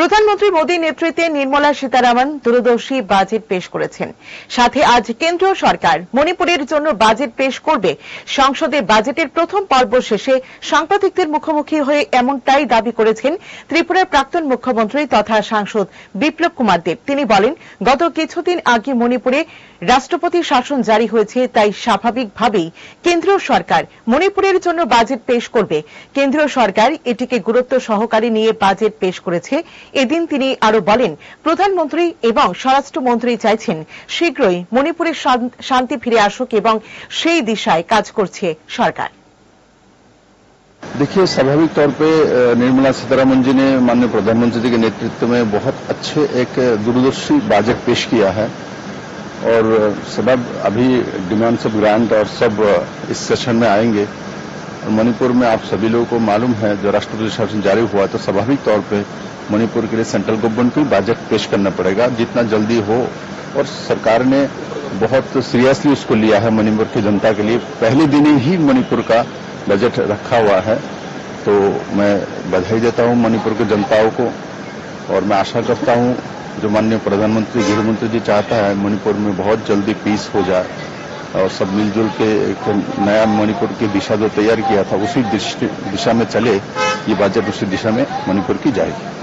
প্রধানমন্ত্রী মোদীর নেতৃত্বে নির্মলা সীতারামন দূরদর্শী বাজেট পেশ করেছেন। সাথে আজ কেন্দ্রীয় সরকার মণিপুরের জন্য বাজেট পেশ করবে। সংসদে বাজেটের প্রথম পর্ব শেষে সাংবাদিকদের মুখোমুখি হয়ে এমনটাই দাবি করেছেন ত্রিপুরার প্রাক্তন মুখ্যমন্ত্রী তথা সাংসদ বিপ্লব কুমার দেব। তিনি বলেন, গত কিছুদিন আগে মণিপুরে রাষ্ট্রপতি শাসন জারি হয়েছে, তাই স্বাভাবিকভাবেই কেন্দ্রীয় সরকার মণিপুরের জন্য বাজেট পেশ করবে। কেন্দ্রীয় সরকার এটিকে গুরুত্ব সহকারে নিয়ে বাজেট পেশ করেছে। এদিন তিনি আরো বলেন প্রধানমন্ত্রী এবং স্বরাষ্ট্রমন্ত্রী চাইছেন শীঘ্রই মণিপুরে শান- শান্তি ফিরে আসুক এবং সেই দিশায় কাজ করছে সরকার देखिए स्वाभाविक तौर पे अ, निर्मला सीतारमन जी ने माननीय प्रधानमंत्री जी के नेतृत्व में बहुत अच्छे एक दूरदर्शी बजट पेश किया है और अ, सब अभी डिमांड्स ऑफ ग्रांट और सब अ, इस सेशन में आएंगे और मणिपुर में आप सभी लोगों को मालूम है, जो राष्ट्रपति शासन जारी हुआ तो स्वाभाविक तौर पे मणिपुर के लिए सेंट्रल गवर्नमेंट को बजट पेश करना पड़ेगा, जितना जल्दी हो। और सरकार ने बहुत सीरियसली उसको लिया है मणिपुर की जनता के लिए। पहले दिन ही मणिपुर का बजट रखा हुआ है। तो मैं बधाई देता हूँ मणिपुर की जनताओं को, और मैं आशा करता हूँ, जो माननीय प्रधानमंत्री, गृहमंत्री जी चाहता है, मणिपुर में बहुत जल्दी पीस हो जाए। और सब मिलजुल के एक नया मणिपुर की दिशा जो तैयार किया था, उसी दिशा में चले, ये बजट उसी दिशा में मणिपुर की जाएगी।